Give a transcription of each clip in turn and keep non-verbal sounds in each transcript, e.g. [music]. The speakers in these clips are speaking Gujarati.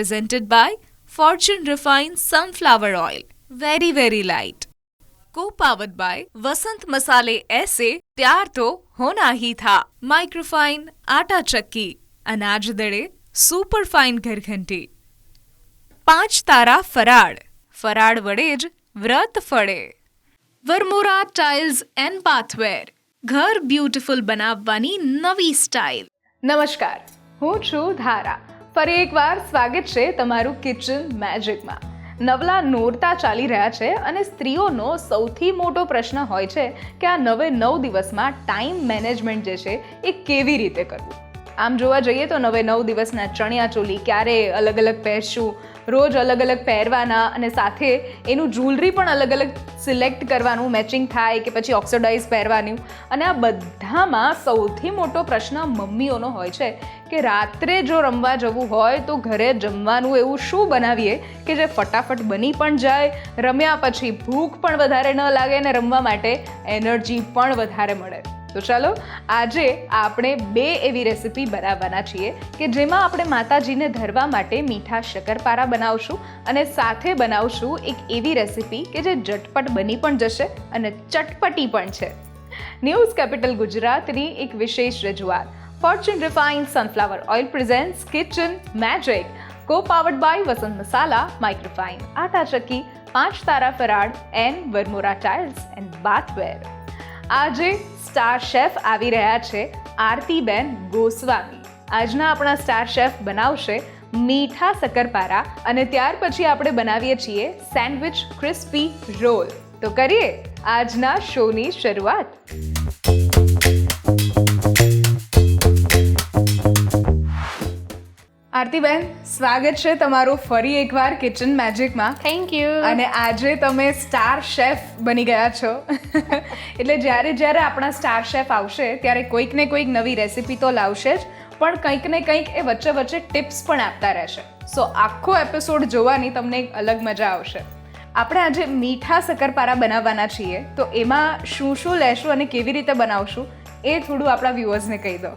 presented by Fortune Refined Sunflower Oil. Very, very light. Co-powered by वसंत मसाले ऐसे प्यार तो होना ही था माइक्रोफाइन आटा चक्की अनाज दड़े સુપર ફાઇન ઘરઘંટી પાંચ તારા ફરાળ ફરાળ વડે જ વ્રત ફળે વરમોરા ટાઇલ્સ એન્ડ પાથવેર ઘર બ્યુટીફુલ બનાવવાની નવી સ્ટાઇલ નમસ્કાર હું છું ધારા ફરી એકવાર સ્વાગત છે તમારું કિચન મેજિકમાં નવલા નોરતા ચાલી રહ્યા છે અને સ્ત્રીઓનો સૌથી મોટો પ્રશ્ન હોય છે કે આ નવે નવ દિવસમાં ટાઈમ મેનેજમેન્ટ જે છે એ કેવી રીતે કરવું? આમ જોવા જઈએ તો નવે નવ દિવસના ચણિયા ચોલી ક્યારે અલગ અલગ પહેરશું? રોજ અલગ અલગ પહેરવાના અને સાથે એનું જ્વેલરી પણ અલગ અલગ સિલેક્ટ કરવાનું મેચિંગ થાય કે પછી ઓક્સિડાઇઝ પહેરવાનું. અને આ બધામાં સૌથી મોટો પ્રશ્ન મમ્મીઓનો હોય છે કે રાત્રે જો રમવા જવું હોય તો ઘરે જમવાનું એવું શું બનાવીએ કે જે ફટાફટ બની પણ જાય, રમ્યા પછી ભૂખ પણ વધારે ન લાગે અને રમવા માટે એનર્જી પણ વધારે મળે. તો ચાલો આજે આપણે બે એવી રેસિપી બનાવવાના છીએ કે જેમાં આપણે માતાજીને ધરવા માટે મીઠા શક્કરપારા બનાવશું અને સાથે બનાવશું એક એવી રેસિપી કે જે ઝટપટ બની પણ જશે અને ચટપટી પણ છે. ન્યૂઝ કેપિટલ ગુજરાતની એક વિશેષ રજૂઆત. Fortune refined sunflower oil presents kitchen magic co powered by Vasant Masala microfine atta ચક્કી પાંચ તારા ફરાળ and Varmora tiles and bathware આજે સ્ટાર શેફ આવી રહ્યા છે આરતીબેન ગોસ્વામી. આજના આપણા સ્ટાર શેફ બનાવશે મીઠા શક્કરપારા અને ત્યાર પછી આપણે બનાવીએ છીએ સેન્ડવિચ ક્રિસ્પી રોલ. તો કરીએ આજના શોની શરૂઆત. આરતીબેન સ્વાગત છે તમારું ફરી એકવાર કિચન મેજિકમાં થેન્ક યુ અને આજે તમે સ્ટાર શેફ બની ગયા છો. એટલે જ્યારે જ્યારે આપણા સ્ટાર શેફ આવશે ત્યારે કોઈક ને કોઈક નવી રેસિપી તો લાવશે જ પણ કંઈક ને કંઈક એ વચ્ચે વચ્ચે ટિપ્સ પણ આપતા રહેશે. સો આખો એપિસોડ જોવાની તમને એક અલગ મજા આવશે. આપણે આજે મીઠા શક્કરપારા બનાવવાના છીએ. તો એમાં શું શું લેશું અને કેવી રીતે બનાવશું એ થોડું આપણા વ્યુઅર્સને કહી દો.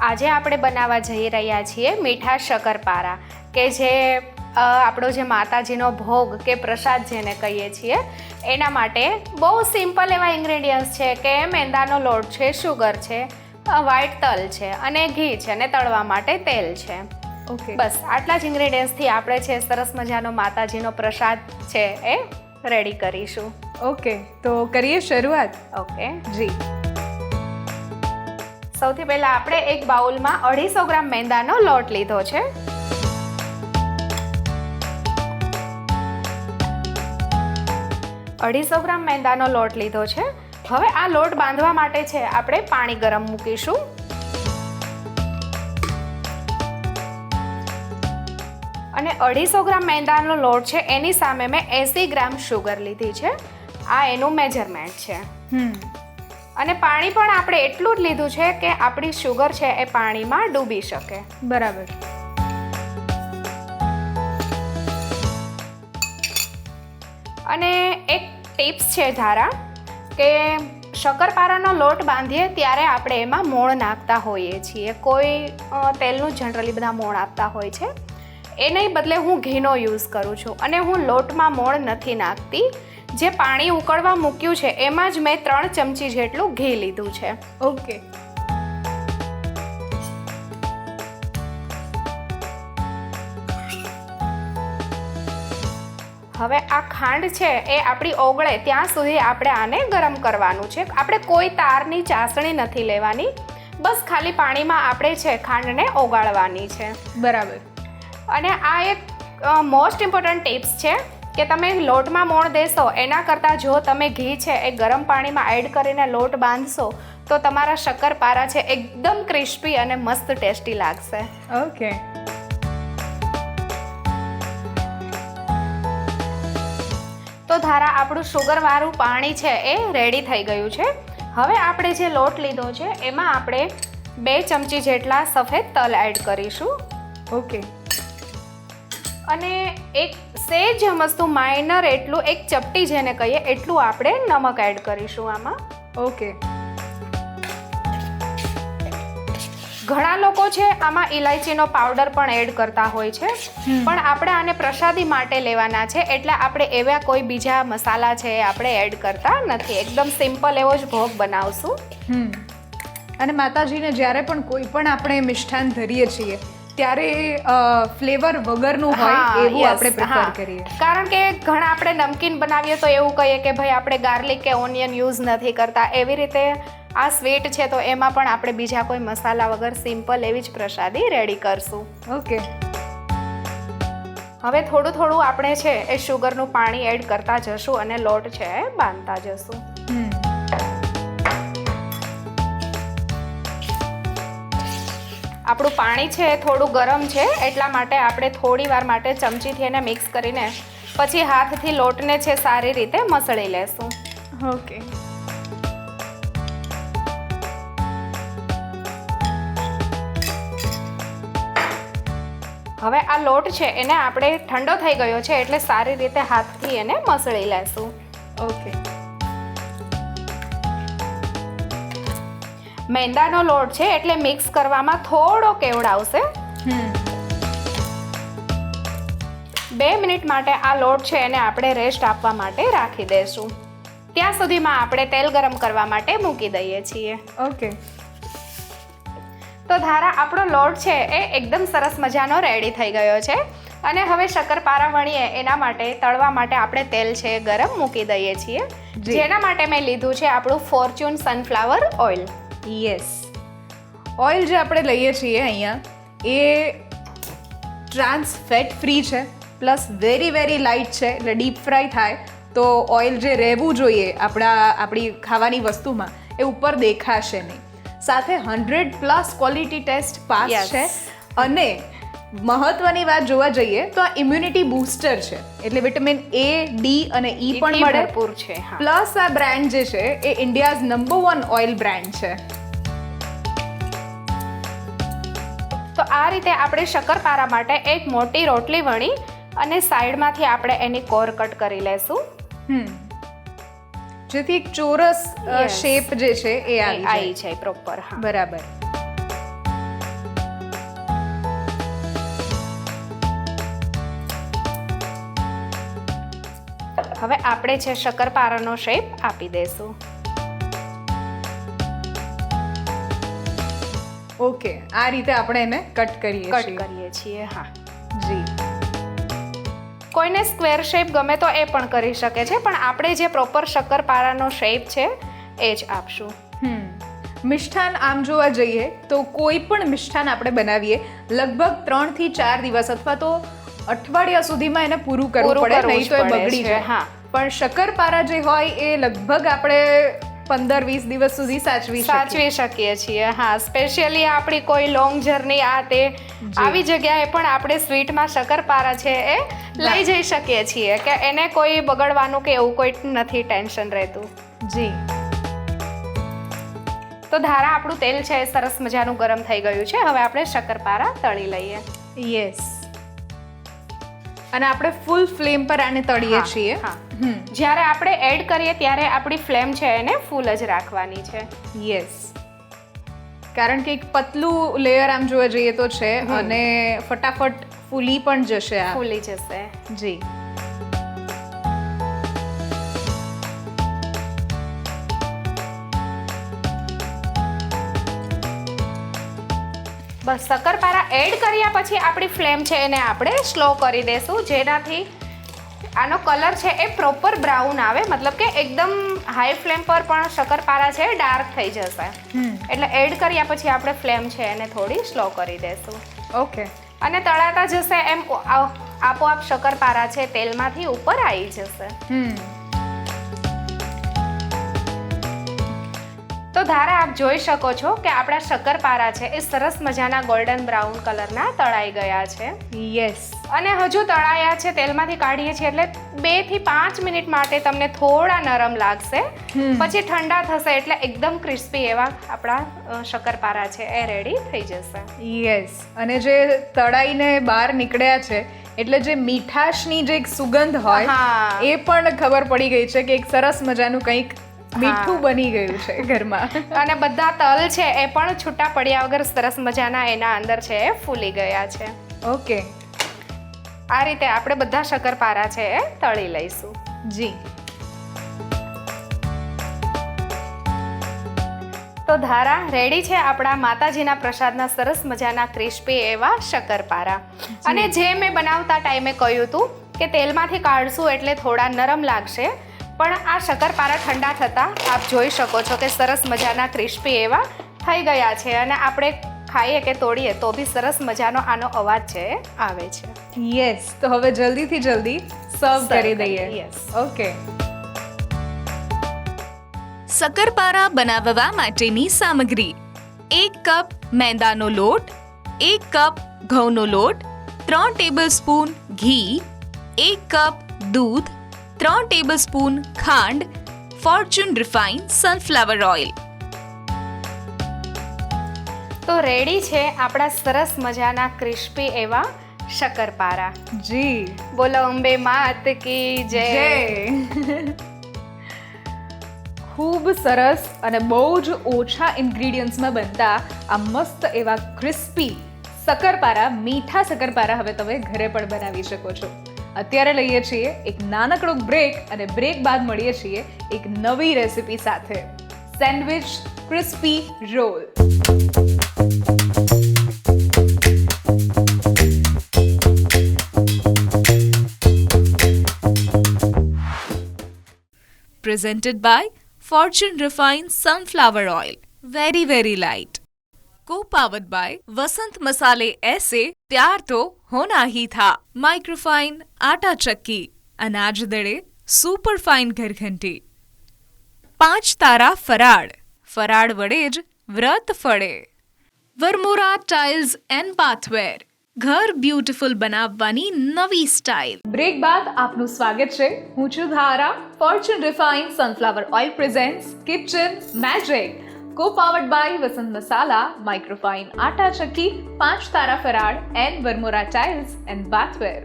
આજે આપણે બનાવવા જઈ રહ્યા છીએ મીઠા શક્કરપારા કે જે આપણો જે માતાજીનો ભોગ કે પ્રસાદ જેને કહીએ છીએ એના માટે બહુ સિમ્પલ એવા ઇન્ગ્રેડિયન્ટ્સ છે કે મેંદાનો લોટ છે શુગર છે વ્હાઈટ તલ છે અને ઘી છે અને તળવા માટે તેલ છે. ઓકે. બસ આટલા જ ઇન્ગ્રેડિયન્ટ્સથી આપણે છે સરસ મજાનો માતાજીનો પ્રસાદ છે એ રેડી કરીશું. ઓકે તો કરીએ શરૂઆત? ઓકે. જી. સૌથી પહેલાં આપણે એક બાઉલમાં અઢીસો ગ્રામ મેંદાનો લોટ લીધો છે. અઢીસો ગ્રામ મેંદાનો લોટ લીધો છે. હવે આ લોટ બાંધવા માટે છે આપણે પાણી ગરમ મૂકીશું. અને અઢીસો ગ્રામ મેંદાનો લોટ છે એની સામે મેં એંસી ગ્રામ શુગર લીધી છે. આ એનું મેજરમેન્ટ છે. હમ. અને પાણી પણ આપણે એટલું જ લીધું છે કે આપણી શુગર છે એ પાણીમાં ડૂબી શકે. બરાબર. અને એક ટિપ્સ છે ધારા કે શક્કરપારાનો લોટ બાંધીએ ત્યારે આપણે એમાં મોણ નાખતા હોઈએ છીએ. કોઈ તેલનું જનરલી બધા મોણ આપતા હોય છે. એને બદલે હું ઘીનો યુઝ કરું છું. અને હું લોટમાં મોણ નથી નાખતી. જે પાણી ઉકળવા મૂક્યું છે એમાં જ મેં ત્રણ ચમચી જેટલું ઘી લીધું છે. ઓકે. હવે આ ખાંડ છે એ આપણી ઓગળે ત્યાં સુધી આપણે આને ગરમ કરવાનું છે. આપણે કોઈ તારની ચાસણી નથી લેવાની. બસ ખાલી પાણીમાં આપણે છે ખાંડને ઓગાળવાની છે. બરાબર. અને આ એક મોસ્ટ ઇમ્પોર્ટન્ટ ટિપ્સ છે કે તમે લોટમાં મોણ દેશો એના કરતાં જો તમે ઘી છે એ ગરમ પાણીમાં એડ કરીને લોટ બાંધશો તો તમારા શક્કરપારા છે એકદમ ક્રિસ્પી અને મસ્ત ટેસ્ટી લાગશે. ઓકે તો ધારા આપણું શુગરવાળું પાણી છે એ રેડી થઈ ગયું છે. હવે આપણે જે લોટ લીધો છે એમાં આપણે બે ચમચી જેટલા સફેદ તલ એડ કરીશું. ઓકે અને એક સેજ હમસતું માઇનર એટલું એક ચપટી જેને કહીએ એટલું આપણે નમક એડ કરીશું આમાં. ઓકે ઘણા લોકો છે આમાં ઇલાયચીનો પાવડર પણ એડ કરતા હોય છે. પણ આપણે આને પ્રસાદી માટે લેવાના છે એટલે આપણે એવા કોઈ બીજા મસાલા છે આપણે એડ કરતા નથી. એકદમ સિમ્પલ એવો જ ભોગ બનાવશું. અને માતાજીને જ્યારે પણ કોઈ પણ આપણે મિષ્ઠાન ધરીએ છીએ ત્યારે ફ્લેવર વગરનું હોય એવું આપણે પ્રિફર કરીએ. કારણ કે ઘણા આપણે નમકીન બનાવીએ તો એવું કહીએ કે ભાઈ આપણે ગાર્લિક કે ઓનિયન યુઝ નથી કરતા. એવી રીતે આ સ્વીટ છે તો એમાં પણ આપણે બીજા કોઈ મસાલા વગર સિમ્પલ એવી જ પ્રસાદી રેડી કરશું. ઓકે હવે થોડું થોડું આપણે છે એ શુગરનું પાણી એડ કરતા જશું અને લોટ છે એ બાંધતા જશું. હમ. આપણું પાણી છે એ થોડું ગરમ છે એટલા માટે આપણે થોડી વાર માટે ચમચીથી એને મિક્સ કરીને પછી હાથથી લોટને છે સારી રીતે મસળી લેશું. ઓકે. હવે આ લોટ છે એને આપણે ઠંડો થઈ ગયો છે એટલે સારી રીતે હાથથી એને મસળી લેશું. ઓકે. મેંદાનો લોટ છે એટલે મિક્સ કરવામાં થોડો કેવડાવશે બે મિનિટ માટે આ લોટ છે એને આપણે રેસ્ટ આપવા માટે રાખી દઈશું. ત્યાં સુધીમાં આપણે તેલ ગરમ કરવા માટે મૂકી દઈએ છીએ. ઓકે. તો ધારા આપણો લોટ છે એ એકદમ સરસ મજાનો રેડી થઈ ગયો છે. અને હવે શક્કરપારા વણીએ એના માટે તળવા માટે આપણે તેલ છે ગરમ મૂકી દઈએ છીએ. જેના માટે મેં લીધું છે આપણું Fortune sunflower oil yes oil જે આપણે લઈએ છીએ અહીંયા એ ટ્રાન્સ ફેટ ફ્રી છે પ્લસ વેરી વેરી લાઇટ છે એટલે ડીપ ફ્રાય થાય તો ઓઇલ જે રહેવું જોઈએ આપણા આપણી ખાવાની વસ્તુમાં એ ઉપર દેખાશે નહીં. સાથે hundred plus quality test pass છે અને મહત્વની વાત જોવા જઈએ તો આ ઇમ્યુનિટી બૂસ્ટર છે. એટલે વિટામિન એ ડી અને ઈ પણ મળે. ભરપૂર છે પ્લસ આ બ્રાન્ડ જે છે એ India's number one oil brand છે. તો આ રીતે આપણે શક્કરપારા માટે એક મોટી રોટલી વણી અને સાઈડમાંથી આપણે એની કોર કટ કરી લેશું. હમ. જેથી એક ચોરસ શેપ જે છે એ આવી જાય. પ્રોપર હા. બરાબર. હવે આપણે છે શક્કરપારાનો શેપ આપી દઈશું. ઓકે આ રીતે આપણે એને કટ કરીએ કટ કરીએ છીએ હા. જી. કોઈને સ્ક્વેર શેપ ગમે તો એ પણ કરી શકે છે પણ આપણે જે પ્રોપર શક્કરપારાનો શેપ છે એ જ આપશું. મિષ્ઠાન આમ જોવા જઈએ તો કોઈ પણ મિષ્ઠાન આપણે બનાવીએ લગભગ ત્રણથી ચાર દિવસ અથવા તો અઠવાડિયા સુધીમાં એને પૂરું કરવું પડે નહીં તો એ બગડી જાય. હા. પણ શક્કરપારા જે હોય એ લગભગ આપણે પંદર વીસ દિવસ સુધી સાચવી સાચવી શકીએ છીએ હા. સ્પેશિયલી આપણી કોઈ લોંગ જર્ની આ તે આવી જગ્યાએ પણ આપણે સ્વીટમાં શક્કરપારા છે એ લઈ જઈ શકીએ છીએ કે એને કોઈ બગડવાનું કે એવું કોઈ નથી ટેન્શન રહેતું. જી. તો ધારા આપણું તેલ છે એ સરસ મજાનું ગરમ થઈ ગયું છે હવે આપણે શક્કરપારા તળી લઈએ. યસ અને આપણે ફૂલ ફ્લેમ પર આને તળીએ છીએ. જ્યારે આપણે એડ કરીએ ત્યારે આપણી ફ્લેમ છે એને ફૂલ જ રાખવાની છે. યસ કારણ કે એક પતલું લેયર આમ જોવા જઈએ તો છે અને ફટાફટ ફૂલી પણ જશે આ. ફૂલી જશે. જી. બસ શક્કરપારા એડ કર્યા પછી આપણી ફ્લેમ છે એને આપણે સ્લો કરી દઈશું જેનાથી આનો કલર છે એ પ્રોપર બ્રાઉન આવે. મતલબ કે એકદમ હાઈ ફ્લેમ પર પણ શક્કરપારા છે ડાર્ક થઈ જશે. એટલે એડ કર્યા પછી આપણે ફ્લેમ છે એને થોડી સ્લો કરી દઈશું ઓકે. અને તળાતા જશે એમ આપોઆપ શક્કરપારા છે તેલમાંથી ઉપર આવી જશે. હમ. તો ધારા આપ જોઈ શકો છો કે આપણા શક્કરપારા છે એ સરસ મજાના ગોલ્ડન બ્રાઉન કલરના તળાઈ ગયા છે. યસ અને હજુ તળાયા છે તેલમાંથી કાઢીએ છીએ એટલે બેથી પાંચ મિનિટ માટે તમને થોડા નરમ લાગશે. પછી ઠંડા થશે એટલે એકદમ ક્રિસ્પી એવા આપણા શક્કરપારા છે એ રેડી થઈ જશે. યસ અને જે તળાઈને બહાર નીકળ્યા છે એટલે જે મીઠાશની જે એક સુગંધ હોય. એ પણ ખબર પડી ગઈ છે કે એક સરસ મજાનું કંઈક મીઠું બની ગયું છે ઘરમાં. અને બધા તલ છે એ પણ છૂટા પડ્યા વગર સરસ મજાના એના અંદર છે એ ફૂલી ગયા છે. ઓકે. આ રીતે આપણે બધા શક્કરપારા છે એ તળી લઈશું. જી. તો ધારા રેડી છે આપણા માતાજીના પ્રસાદના સરસ મજાના ક્રિસ્પી એવા શક્કરપારા. અને જે મેં બનાવતા ટાઈમે કહ્યું હતું કે તેલમાંથી કાઢશું એટલે થોડા નરમ લાગશે પણ આ શક્કરપારા ઠંડા થતાં આપ જોઈ શકો છો કે સરસ મજાના ક્રિસ્પી એવા થઈ ગયા છે અને આપણે ખાઈએ કે તોડીએ તો બી સરસ મજાનો આનો અવાજ છે આવે છે. યસ તો હવે જલ્દીથી જલ્દી સર્વ કરી દઈએ. યસ ઓકે શક્કરપારા બનાવવા માટેની સામગ્રી. એક કપ મેંદાનો લોટ એક કપ ઘઉંનો લોટ ત્રણ ટેબલ સ્પૂન ઘી એક કપ દૂધ ત્રણ ટેબલ સ્પૂન ખાંડ ફોર્ચ્યુન રિફાઇન સનફ્લાવર ઓઇલ તો રેડી છે આપણા સરસ મજાના ક્રિસ્પી એવા શક્કરપારા. જી. બોલો અંબે માત કી જય. ખૂબ સરસ અને બહુ જ ઓછા ઇન્ગ્રીડિયન્ટ્સમાં બનતા આ મસ્ત એવા ક્રિસ્પી શક્કરપારા મીઠા શકરપારા હવે તમે ઘરે પણ બનાવી શકો છો. અત્યારે લઈએ છીએ એક નાનકડો બ્રેક અને બ્રેક બાદ મળીએ છીએ એક નવી રેસિપી સાથે sandwich crispy roll presented by Fortune Refined Sunflower Oil. Very, very light. Co-powered by Vasant Masale ऐसे प्यार तो होना ही था माइक्रोफाइन आटा चक्की अनाज दड़े સુપર ફાઇન ઘરઘંટી પાંચ તારા ફરાળ ફરાળ વડે જ વ્રત ફળે વરમોરા ટાઇલ્સ એન્ડ પાથવેર ઘર બ્યુટીફુલ બનાવવાની નવી સ્ટાઇલ બ્રેક બાદ આપનું સ્વાગત છે હું છું Dhara Fortune refine sunflower oil presents kitchen magic co by Vasant Masala microfine આટા ચક્કી પાંચ તારા ફરાળ and Varmora tiles and bathware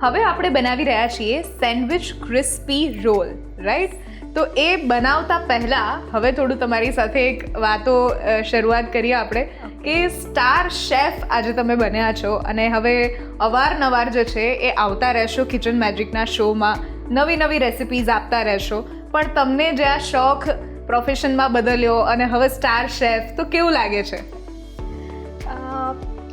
હવે આપણે બનાવી રહ્યા છીએ સેન્ડવિચ ક્રિસ્પી રોલ રાઈટ તો એ બનાવતા પહેલાં હવે થોડું તમારી સાથે એક વાતો શરૂઆત કરીએ આપણે કે સ્ટાર શેફ આજે તમે બન્યા છો અને હવે અવારનવાર જે છે એ આવતા રહેશો કિચન મેજિકના શોમાં નવી નવી રેસિપીઝ આપતા રહેશો. પણ તમને જે આ શોખ પ્રોફેશનમાં બદલ્યો અને હવે સ્ટાર શેફ તો કેવું લાગે છે?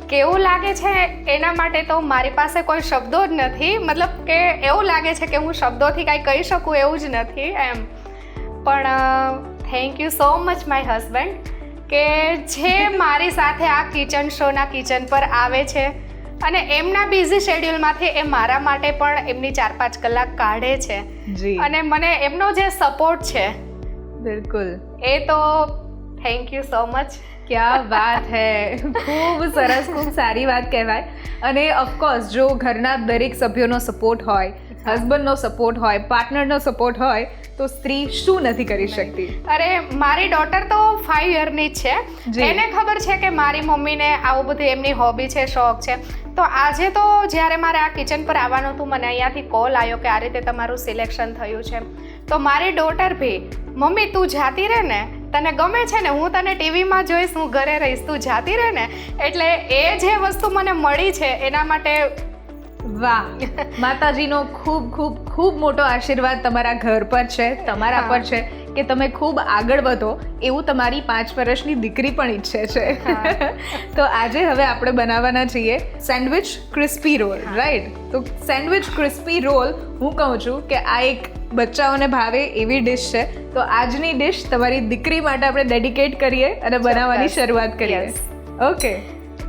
કેવું લાગે છે? એના માટે તો મારી પાસે કોઈ શબ્દો જ નથી. મતલબ કે એવું લાગે છે કે હું શબ્દોથી કાંઈ કહી શકું એવું જ નથી એમ. પણ thank you so much my husband કે જે [laughs] મારી સાથે આ કિચન શોના કિચન પર આવે છે અને એમના બિઝી શેડ્યુલમાંથી એ મારા માટે પણ એમની ચાર પાંચ કલાક કાઢે છે. અને મને એમનો જે સપોર્ટ છે બિલકુલ એ તો થેન્ક યુ સો મચ ક્યા વાત હે ખૂબ સરસ ખૂબ સારી વાત કહેવાય અને ઓફકોર્સ જો ઘરના દરેક સભ્યોનો સપોર્ટ હોય હસબન્ડનો સપોર્ટ હોય પાર્ટનરનો સપોર્ટ હોય તો સ્ત્રી શું નથી કરી શકતી અરે મારી ડોટર તો ફાઈવ યરની જ છે. એને ખબર છે કે મારી મમ્મીને આવું બધું એમની હોબી છે શોખ છે. તો આજે તો જ્યારે મારે આ કિચન પર આવવાનું હતું મને અહીંયાથી કોલ આવ્યો કે આ રીતે તમારું સિલેક્શન થયું છે. તો મારી ડોટર ભી મમ્મી તું જાતી રહે ને? તને ગમે છે ને? હું તને ટીવીમાં જોઈશ હું ઘરે રહીશ. તું જાતી રહે ને? એટલે એ જે વસ્તુ મને મળી છે એના માટે વાહ. [laughs] માતાજીનો ખૂબ ખૂબ ખૂબ મોટો આશીર્વાદ તમારા ઘર પર છે તમારા પર છે કે તમે ખૂબ આગળ વધો એવું તમારી પાંચ વર્ષની દીકરી પણ ઈચ્છે છે. [laughs] તો આજે હવે આપણે બનાવવાના છીએ સેન્ડવિચ ક્રિસ્પી રોલ રાઈટ? તો સેન્ડવિચ ક્રિસ્પી રોલ હું કહું છું કે આ એક બચ્ચાઓને ભાવે એવી ડિશ છે. તો આજની ડિશ તમારી દીકરી માટે આપણે ડેડિકેટ કરીએ અને બનાવવાની શરૂઆત કરીએ. ઓકે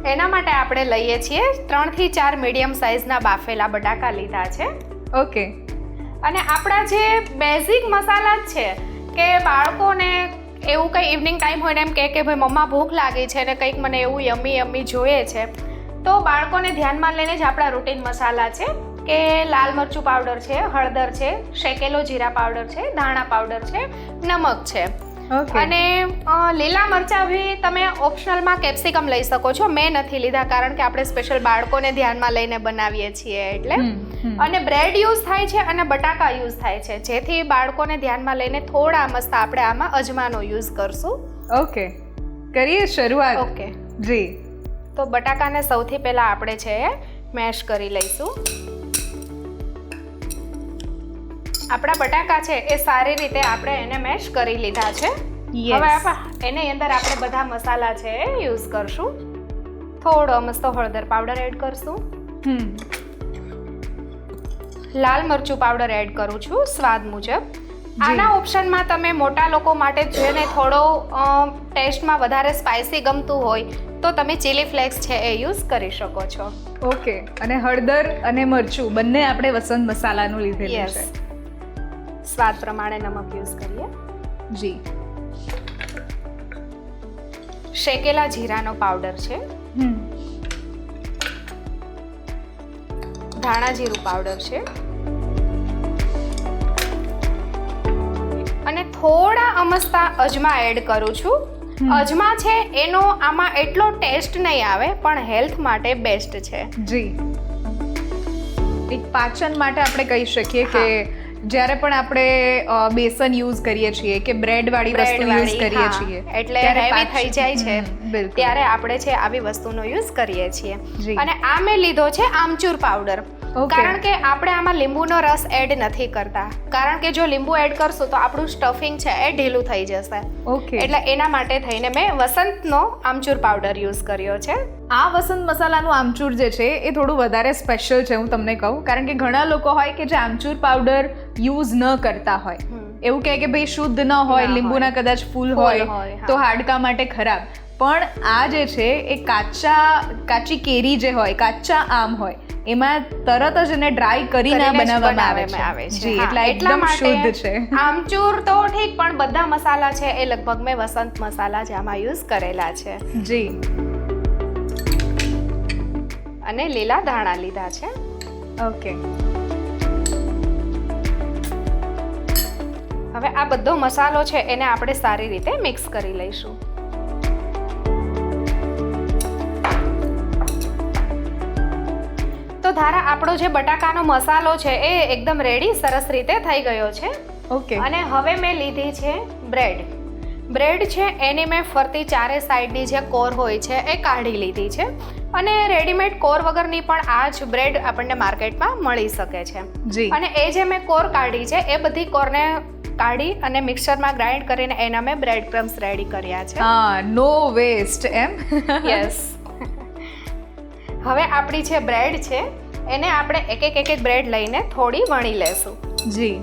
એના માટે આપણે લઈએ છીએ ત્રણથી ચાર મીડિયમ સાઇઝના બાફેલા બટાકા લીધા છે. ઓકે અને આપણા જે બેઝિક મસાલા જ છે કે બાળકોને એવું કંઈ ઇવનિંગ ટાઈમ હોય ને એમ કહે કે ભાઈ મમ્મા ભૂખ લાગી છે ને કંઈક મને એવું યમી યમી જોઈએ છે. તો બાળકોને ધ્યાનમાં લઈને જ આપણા રૂટીન મસાલા છે કે લાલ મરચું પાવડર છે હળદર છે શેકેલો જીરા પાવડર છે ધાણા પાવડર છે નમક છે. અને લીલા મરચાં બી તમે ઓપ્શનલમાં કેપ્સિકમ લઈ શકો છો. મેં નથી લીધા કારણ કે આપણે સ્પેશિયલ બાળકોને ધ્યાનમાં લઈને બનાવીએ છીએ એટલે. અને બ્રેડ યુઝ થાય છે અને બટાકા યુઝ થાય છે. જેથી બાળકોને ધ્યાનમાં લઈને થોડા મસ્ત આપણે આમાં અજમાનો યુઝ કરશું. ઓકે કરીએ શરૂઆત? ઓકે જી. તો બટાકાને સૌથી પહેલાં આપણે છે મેશ કરી લઈશું. આપણા બટાકા છે એ સારી રીતે આપણે એને મેશ કરી લીધા છે. હવે એની અંદર આપણે બધા મસાલા છે યુઝ કરશું. થોડો મસ્ત હળદર પાવડર એડ કરશું. હમ. લાલ મરચું પાવડર એડ કરું છું સ્વાદ મુજબ. આના ઓપ્શનમાં તમે મોટા લોકો માટે જેને થોડો ટેસ્ટમાં વધારે સ્પાઇસી ગમતું હોય તો તમે ચીલી ફ્લેક્સ છે એ યુઝ કરી શકો છો. ઓકે. અને હળદર અને મરચું બંને આપણે વસંત મસાલાનું લીધેલું છે. સ્વાદ પ્રમાણે નમક યુઝ કરીએ. જી. શેકેલા જીરાનો પાવડર છે. ધાણા જીરું પાવડર છે. અને થોડા અમસ્તા અજમા એડ કરું છું. અજમા છે એનો આમાં એટલો ટેસ્ટ નહીં આવે પણ હેલ્થ માટે બેસ્ટ છે. જી. એક પાચન માટે આપણે કહી શકીએ કે જ્યારે પણ આપણે બેસન યુઝ કરીએ છીએ કે બ્રેડ વાળી વસ્તુ યુઝ કરીએ છીએ એટલે હેવી થઈ જાય છે. ત્યારે આપણે છે આવી વસ્તુનો યુઝ કરીએ છીએ. અને આ મેં લીધો છે આમચૂર પાવડર. કારણ કે આપણે આમાં લીંબુનો રસ એડ નથી કરતા. કારણ કે જો લીંબુ એડ કરશું તો આપણું સ્ટફિંગ છે એ ઢીલું થઈ જશે. ઓકે એટલે એના માટે થઈને મેં વસંતનો આમચૂર પાવડર યુઝ કર્યો છે. આ વસંત મસાલાનું આમચૂર જે છે એ થોડું વધારે સ્પેશિયલ છે હું તમને કહું. કારણ કે ઘણા લોકો હોય કે જે આમચૂર પાવડર યુઝ ન કરતા હોય. એવું કહે કે ભાઈ શુદ્ધ ન હોય લીંબુના કદાચ ફૂલ ફૂલ હોય હોય, તો હાડકા માટે ખરાબ. પણ આ જે છે એ કાચા કાચી કેરી જે હોય કાચા આમ હોય એમાં તરત જ એને ડ્રાય કરીને બનાવવામાં આવે છે. જી એટલે એટલા એકદમ શુદ્ધ છે. આમચૂર તો ઠીક પણ બધા મસાલા છે એ લગભગ મેં વસંત મસાલા જ આમાં યુઝ કરેલા છે. જી. અને લીલા ધાણા લીધા છે. ઓકે. હવે આ બધો મસાલો છે એને આપણે સારી રીતે મિક્સ કરી લઈશું. ધારા આપણો જે બટાકાનો મસાલો છે એ એકદમ રેડી સરસ રીતે થઈ ગયો છે. ઓકે. અને હવે મેં લીધી છે બ્રેડ. બ્રેડ છે એની મેં ફરતી ચારે સાઈડની જે કોર હોય છે એ કાઢી લીધી છે. અને રેડીમેડ કોર વગરની પણ આ જ બ્રેડ આપણને માર્કેટમાં મળી શકે છે. જી. અને એ જે મેં કોર કાઢી છે એ બધી કોરને કાઢી અને મિક્સરમાં ગ્રાઇન્ડ કરીને એના મેં બ્રેડ ક્રમ્સ રેડી કર્યા છે. હા નો વેસ્ટ એમ. યસ [laughs] હવે આપણી જે બ્રેડ છે એને આપણે એક એક એક એક બ્રેડ લઈને થોડી વણી લેશું. જી.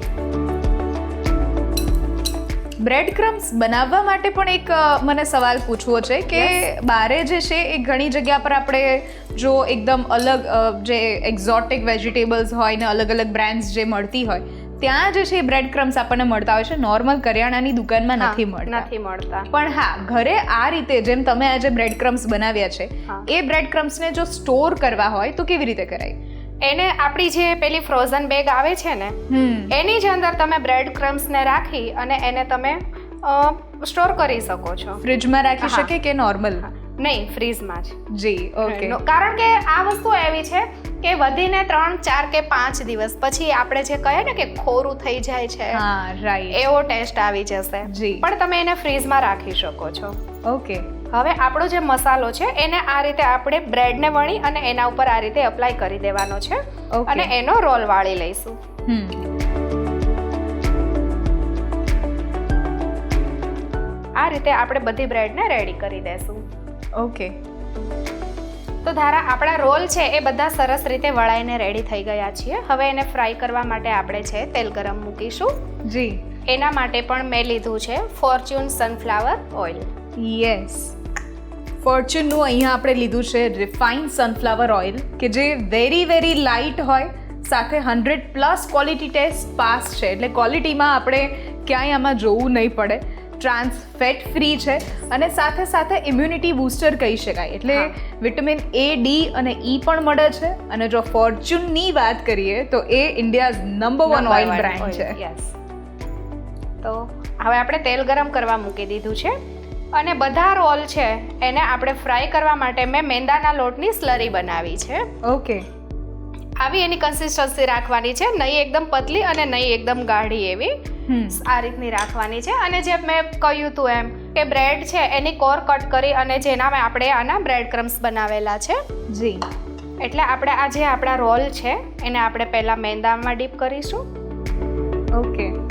બ્રેડ ક્રમ્સ બનાવવા માટે પણ એક મને સવાલ પૂછવો છે કે બારે જે છે એ ઘણી જગ્યા પર આપણે જો એકદમ અલગ જે એક્ઝોટિક વેજીટેબલ્સ હોય ને અલગ અલગ બ્રાન્ડ્સ જે મળતી હોય ત્યાં જે છે બ્રેડ ક્રમ્સ આપણને મળતા હોય છે. નોર્મલ કરિયાણાની દુકાનમાં નથી મળતા. નથી મળતા. પણ હા ઘરે આ રીતે જેમ તમે આજે બ્રેડ ક્રમ્સ બનાવ્યા છે એ બ્રેડ ક્રમ્સને જો સ્ટોર કરવા હોય તો કેવી રીતે કરાય? એને આપણી જે પેલી ફ્રોઝન બેગ આવે છે ને એની જ અંદર તમે બ્રેડ ક્રમ્સને રાખી અને એને તમે સ્ટોર કરી શકો છો. ફ્રિજમાં રાખી શકે કે નોર્મલ નહીં ફ્રીજમાં જ. જી ઓકે કારણ કે આ વસ્તુ એવી છે કે વધીને ત્રણ ચાર કે પાંચ દિવસ પછી આપણે જે કહીએ ને કે ખોરું થઈ જાય છે એવો ટેસ્ટ આવી જશે. જી. પણ તમે એને ફ્રીજમાં રાખી શકો છો. ઓકે હવે આપણો જે મસાલો છે એને આ રીતે આપણે બ્રેડને વણી અને એના ઉપર આ રીતે અપ્લાય કરી દેવાનો છે. અને એનો રોલ વાળી લઈશું. આ રીતે આપણે બધી બ્રેડને રેડી કરી દેશું. ઓકે તો ધારા આપણા રોલ છે એ બધા સરસ રીતે વળાઈને રેડી થઈ ગયા છીએ. હવે એને ફ્રાય કરવા માટે આપણે છે તેલ ગરમ મૂકીશું. જી. એના માટે પણ મેં લીધું છે ફોર્ચ્યુન સનફ્લાવર ઓઇલ યસ ફોર્ચ્યુનનું અહીંયા આપણે લીધું છે રિફાઇન સનફ્લાવર ઓઇલ કે જે વેરી વેરી લાઇટ હોય સાથે hundred plus quality test pass છે. એટલે ક્વોલિટીમાં આપણે ક્યાંય આમાં જોવું નહીં પડે. ટ્રાન્સ ફેટ ફ્રી છે અને સાથે સાથે ઇમ્યુનિટી બૂસ્ટર કહી શકાય. એટલે વિટામિન એ ડી અને ઈ પણ મળે છે. અને જો ફોર્ચ્યુનની વાત કરીએ તો એ India's number one oil brand છે. યસ તો હવે આપણે તેલ ગરમ કરવા મૂકી દીધું છે. અને બધા રોલ છે એને આપણે ફ્રાય કરવા માટે મેં મેંદાના લોટની સ્લરી બનાવી છે. ઓકે. આવી એની કન્સિસ્ટન્સી રાખવાની છે. નહીં એકદમ પતલી અને નહીં એકદમ ગાઢી એવી. આ રીતની રાખવાની છે. અને જે મેં કહ્યું હતું એમ કે બ્રેડ છે એની કોર કટ કરી અને જેના આપણે આના બ્રેડ ક્રમ્સ બનાવેલા છે. જી. એટલે આપણે આ જે આપણા રોલ છે એને આપણે પહેલાં મેંદામાં ડીપ કરીશું. ઓકે.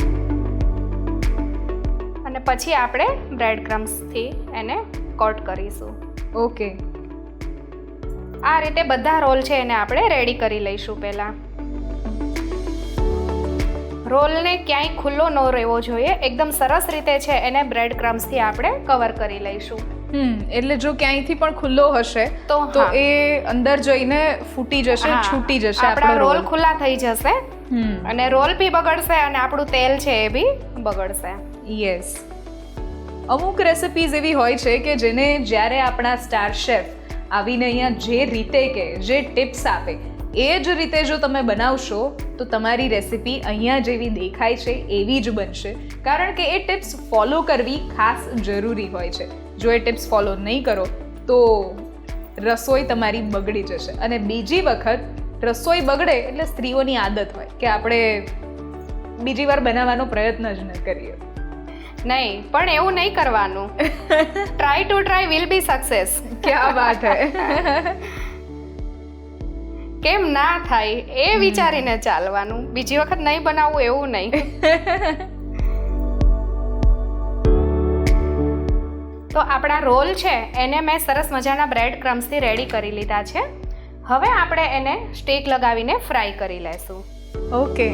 અને પછી આપણે બ્રેડ ક્રમ્સથી એને કોટ કરીશું. ઓકે આ રીતે બધા રોલ છે એને આપણે રેડી કરી લઈશું પહેલાં. રોલને ક્યાંય ખુલ્લો ન રહેવો જોઈએ એકદમ સરસ રીતે છે એને બ્રેડ ક્રમ્સથી આપણે કવર કરી લઈશું. હમ એટલે જો ક્યાંયથી પણ ખુલ્લો હશે તો એ અંદર જઈને ફૂટી જશે છૂટી જશે આપણા રોલ. ખુલ્લા થઈ જશે અને રોલ બી બગડશે અને આપણું તેલ છે એ બી બગડશે. યસ અમુક રેસિપીઝ એવી હોય છે કે જેને જ્યારે આપણા સ્ટાર શેફ આવીને અહીંયા જે રીતે કે, જે ટિપ્સ આપે, એ જ રીતે જો તમે બનાવશો, તો તમારી રેસિપી અહીંયા જેવી દેખાય છે, એવી જ બનશે. કારણ કે એ ટિપ્સ ફોલો કરવી ખાસ જરૂરી હોય છે. જો એ ટિપ્સ ફોલો નહીં કરો, તો રસોઈ તમારી બગડી જશે. અને બીજી વખત, રસોઈ બગડે એટલે સ્ત્રીઓની આદત હોય કે આપણે બીજી વાર બનાવવાનો પ્રયત્ન જ ન કરીએ. નહીં પણ એવું નહીં કરવાનું. Try to try will be success ક્યાં વાત હે? [laughs] કેમ ના થાય એ વિચારીને ચાલવાનું. બીજી વખત નહીં બનાવવું એવું નહીં. [laughs] તો આપણા રોલ છે એને મેં સરસ મજાના બ્રેડ ક્રમ્સથી રેડી કરી લીધા છે. હવે આપણે એને સ્ટીક લગાવીને ફ્રાય કરી લેશું. ઓકે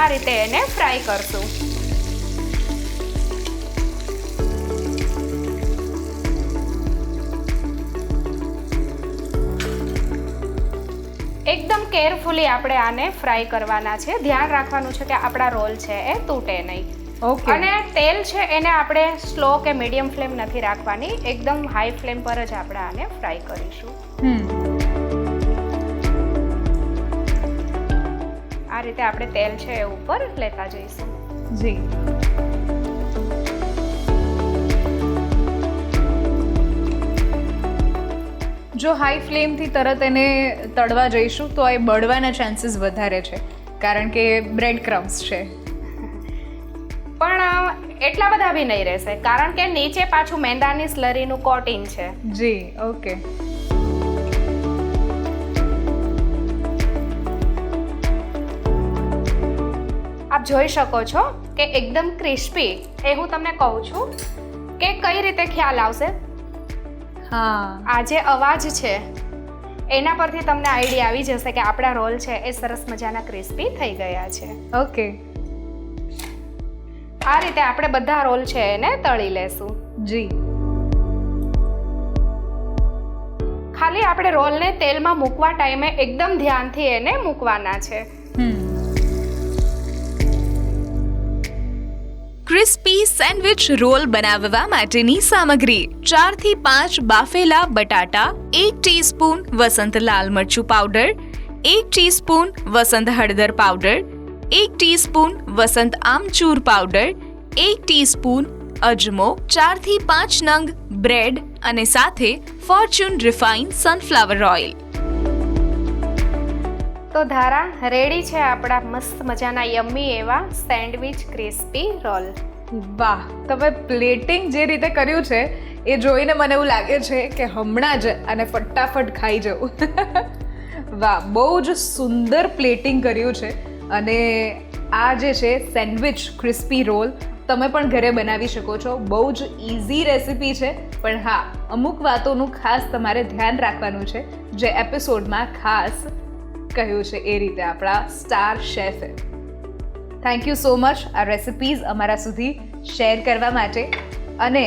આ રીતે એને ફ્રાય કરશું. એકદમ કેરફુલી આપણે આને ફ્રાય કરવાના છે. ધ્યાન રાખવાનું છે કે આપણા રોલ છે એ તૂટે નહીં. ઓકે અને તેલ છે એને આપણે સ્લો કે મીડિયમ ફ્લેમ નથી રાખવાની. એકદમ હાઈ ફ્લેમ પર જ આપણે આને ફ્રાય કરીશું. હમ. આ રીતે આપણે તેલ છે એ ઉપર લેતા જઈશું. જી. જો હાઈ ફ્લેમથી તરત એને તળવા જઈશું તો એ બળવાના ચાન્સીસ વધારે છે કારણ કે બ્રેડ ક્રમ્સ છે. પણ એટલા બધા બી નહીં રહેશે કારણ કે નીચે પાછું મેંદાની સ્લરીનું કોટિંગ છે. જી ઓકે આપ જોઈ શકો છો કે એકદમ ક્રિસ્પી એ હું તમને કહું છું કે કઈ રીતે ખ્યાલ આવશે? હા. આ જે અવાજ છે એના પરથી તમને આઈડિયા આવી જશે કે આપણા રોલ છે એ સરસ મજાના ક્રિસ્પી થઈ ગયા છે. ઓકે. આ રીતે આપણે બધા રોલ છે એને તળી લેશું. જી. ખાલી આપણે રોલને તેલમાં મૂકવા ટાઈમે એકદમ ધ્યાનથી એને મૂકવાના છે. હમ. ક્રિસ્પી સેન્ડવિચ રોલ બનાવવા માટેની સામગ્રી. ચારથી પાંચ બાફેલા બટાટા, એક ટીસ્પૂન વસંત લાલ મરચું પાવડર, એક ટીસ્પૂન વસંત હળદર પાવડર, એક ટીસ્પૂન વસંત આમચૂર પાવડર, એક ટીસ્પૂન અજમો, ચારથી પાંચ નંગ બ્રેડ અને સાથે ફોર્ચ્યુન રિફાઇન સનફ્લાવર ઓઇલ. તો ધારા, રેડી છે આપણા મસ્ત મજાના યમ્મી એવા સેન્ડવિચ ક્રિસ્પી રોલ. વાહ, તમે પ્લેટિંગ જે રીતે કર્યું છે, એ જોઈને મને એવું લાગે છે કે હમણાં જ અને ફટાફટ ખાઈ જવું. વાહ, બહુ જ સુંદર પ્લેટિંગ કર્યું છે. અને આ જે છે સેન્ડવિચ ક્રિસ્પી રોલ, તમે પણ ઘરે બનાવી શકો છો. બહુ જ ઇઝી રેસિપી છે. પણ હા, અમુક વાતોનું ખાસ તમારે ધ્યાન રાખવાનું છે. જે એપિસોડમાં ખાસ કહ્યું છે એ રીતે આપણા સ્ટાર શેફે. થેન્ક યુ સો મચ આ રેસિપીઝ અમારા સુધી શેર કરવા માટે અને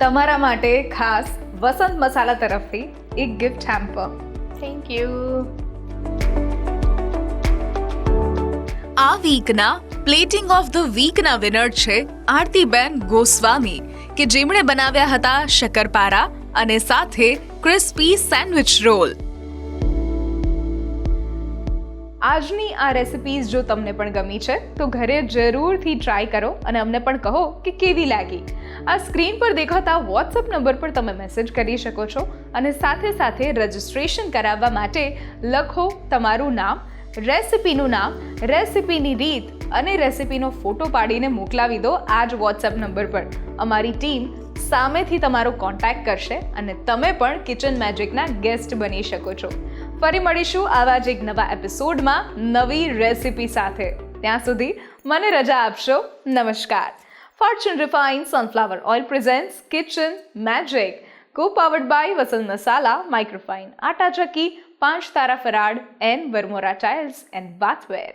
તમારા માટે ખાસ વસંત મસાલા તરફથી એક ગિફ્ટ હેમ્પર થેન્ક યુ આ વીકના પ્લેટિંગ ઓફ ધ વીકના વિનર છે આરતીબેન ગોસ્વામી કે જેમણે બનાવ્યા હતા શકરપારા અને સાથે ક્રિસ્પી સેન્ડવિચ રોલ આજની આ રેસિપીઝ જો તમને પણ ગમી છે, તો ઘરે જરૂરથી ટ્રાય કરો અને અમને પણ કહો કે કેવી લાગી. આ સ્ક્રીન પર દેખાતા વોટ્સઅપ નંબર પર તમે મેસેજ કરી શકો છો અને સાથે સાથે રજિસ્ટ્રેશન કરાવવા માટે લખો તમારું નામ રેસિપીનું નામ રેસિપીની રીત અને રેસિપીનો ફોટો પાડીને મોકલાવી દો આ જ વોટ્સએપ નંબર પર. અમારી ટીમ સામેથી તમારો કોન્ટેક્ટ કરશે અને તમે પણ કિચન મેજિકના ગેસ્ટ બની શકો છો. ફરી મળીશું આવા જ એક નવા એપિસોડમાં નવી રેસિપી સાથે. ત્યાં સુધી મને રજા આપશો. નમસ્કાર. Fortune refine sunflower oil presents kitchen magic co powered by Vasant Masala microfine આટા ચક્કી પાંચ તારા farad and Varmora tiles and bathware